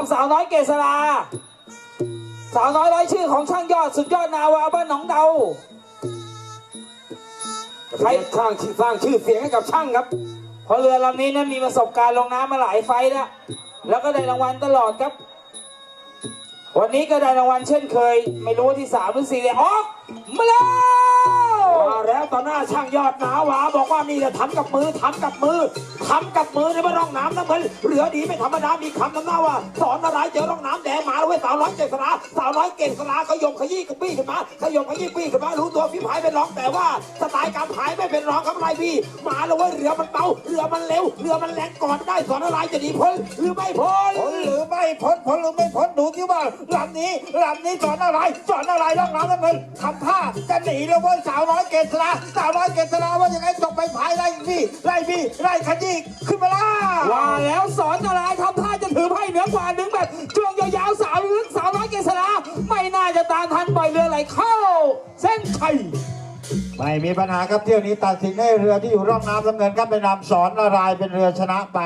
ษราสาวน้อยร้อยชื่อของช่างยอดสุดยอดนาวาบ้านหนองเดาใครสร้างสร้างชื่อเสียงให้กับช่างครับเพราะเรือลำนี้นั้นมีประสบการณ์ลงน้ำมาหลายไฟล์แล้วแล้วก็ได้รางวัลตลอดครับ วันนี้ก็ได้รางวัลเช่นเคย ไม่รู้ว่าที่สามหรือสี่เลยออกมาแล้ว มาแล้วต่อหน้าช่างยอดหนาวาบอกว่านี่แหละทำกับมือทำกับมือทำกับมือในร่องน้ำน้ำเงินเหลือดีไม่ธรรมดามีคำน้ำหน้าว่าสอนอะไรเจอร่องน้ำแดงมาแล้วเว้ยสาวน้อยเจษราสาวน้อยเก่งสลาขยมขยี้กระปี้ขึ้นมาขยมขยี้ปี้ขึ้นมารู้ตัวฝีพายเป็นร้องแต่ว่าสไตล์การพายไม่เป็นร้องครับไรพี่มาแล้วเว้ยเรือมันเบาเรือมันเร็วเรือมันแรงก่อนได้สอนอะไรจะหนีพ้นหรือไม่พ้น ไม่พ้นผลหรือไม่พ้นดูที่ว่าลำนี้ลำนี้สอนอะไรสอนอะไรร่องน้ำน้ำเงินทำท่าจะหนีแล้วเว้ยสาวน้อยเกษราสาวน้อยเกษราว่ายังไงตกไปพายไล่พี่ไล่พี่ไล่ขยี้ขึ้นมาล่าว่าแล้วสอนอะไรทำท่าจะถือไพ่เหนือกว่าดึงแบบช่วงยาวๆสาวลึกสาวน้อยเกษราไม่น่าจะตามทันปล่อยเรือไหลเข้า เส้นชัยไม่มีปัญหาครับเที่ยวนี้ตัดสินให้เรือที่อยู่ร่องน้ำน้ำเงินครับเป็นนำสอนนารายณ์เป็นเรือชนะไป